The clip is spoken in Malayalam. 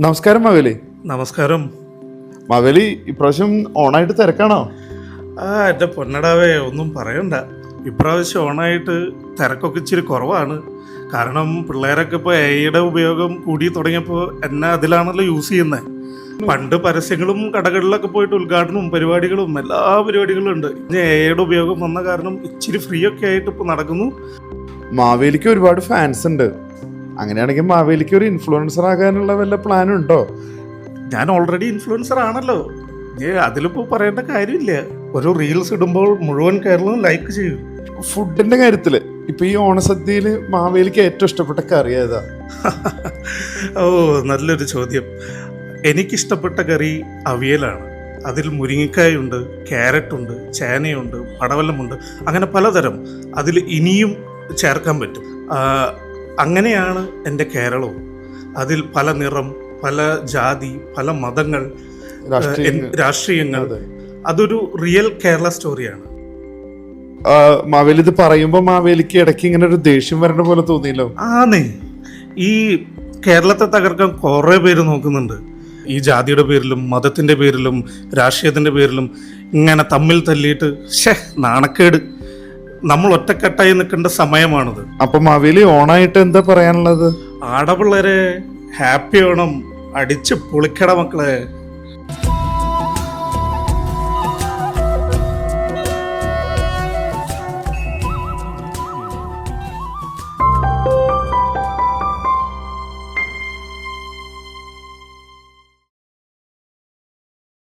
നമസ്കാരം മവേലി. നമസ്കാരം. മവേലി ഇപ്രാവശ്യം ഓണായിട്ട് തിരക്കാണോ? ആ എന്റെ പൊന്നടാവേ ഒന്നും പറയണ്ട. ഇപ്രാവശ്യം ഓണായിട്ട് തിരക്കൊക്കെ ഇച്ചിരി കുറവാണ്. കാരണം പിള്ളേരൊക്കെ ഇപ്പോൾ എയുടെ ഉപയോഗം കൂടി തുടങ്ങിയപ്പോൾ എന്നെ അതിലാണല്ലോ യൂസ് ചെയ്യുന്നത് പണ്ട് പരസ്യങ്ങളും കടകളിലൊക്കെ പോയിട്ട് ഉദ്ഘാടനവും പരിപാടികളും എല്ലാ പരിപാടികളും ഉണ്ട്. ഇനി എയുടെ ഉപയോഗം വന്ന കാരണം ഇച്ചിരി ഫ്രീ ഒക്കെ ആയിട്ട് ഇപ്പോൾ നടക്കുന്നു. മാവേലിക്ക് ഒരുപാട് ഫാൻസ് ഉണ്ട്. അങ്ങനെയാണെങ്കിൽ മാവേലിക്ക് ഒരു ഇൻഫ്ലുവൻസർ ആകാനുള്ള വല്ല പ്ലാനും ഉണ്ടോ? ഞാൻ ഓൾറെഡി ഇൻഫ്ലുവൻസർ ആണല്ലോ. ഏ അതിലിപ്പോൾ പറയേണ്ട കാര്യമില്ല. ഒരു റീൽസ് ഇടുമ്പോൾ മുഴുവൻ കേരളവും ലൈക്ക് ചെയ്യും. ഫുഡിന്റെ കാര്യത്തിൽ ഇപ്പൊ ഈ ഓണസദ്യയിൽ മാവേലിക്ക് ഏറ്റവും ഇഷ്ടപ്പെട്ട കറി ഏതാ? ഓ നല്ലൊരു ചോദ്യം. എനിക്കിഷ്ടപ്പെട്ട കറി അവിയലാണ്. അതിൽ മുരിങ്ങക്കായുണ്ട് ക്യാരറ്റുണ്ട് ചേനയുണ്ട് പടവലമുണ്ട് അങ്ങനെ പലതരം. അതിൽ ഇനിയും ചേർക്കാൻ പറ്റും. അങ്ങനെയാണ് എന്റെ കേരളവും. അതിൽ പല നിറം പല ജാതി പല മതങ്ങൾ രാഷ്ട്രീയ രാഷ്ട്രീയങ്ങൾ. അതൊരു റിയൽ കേരള സ്റ്റോറിയാണ്. മാവേലി ഇത് പറയുമ്പോൾ മാവേലിക്ക് ഇടയ്ക്ക് ഇങ്ങനെ ഒരു ദേഷ്യം വരേണ്ട പോലെ തോന്നിയല്ലോ. ആന്നേ. ഈ കേരളത്തെ തകർക്കാൻ കുറേ പേര് നോക്കുന്നുണ്ട്. ഈ ജാതിയുടെ പേരിലും മതത്തിന്റെ പേരിലും രാഷ്ട്രീയത്തിന്റെ പേരിലും ഇങ്ങനെ തമ്മിൽ തല്ലിയിട്ട് ഷേ നാണക്കേട്. നമ്മൾ ഒറ്റക്കെട്ടായി നിൽക്കേണ്ട സമയമാണിത്. അപ്പൊ മാവേലി ഓണായിട്ട് എന്താ പറയാനുള്ളത്? ആടപിള്ളേരെ ഹാപ്പി ഓണം അടിച്ച് പൊളിക്കട മക്കളെ.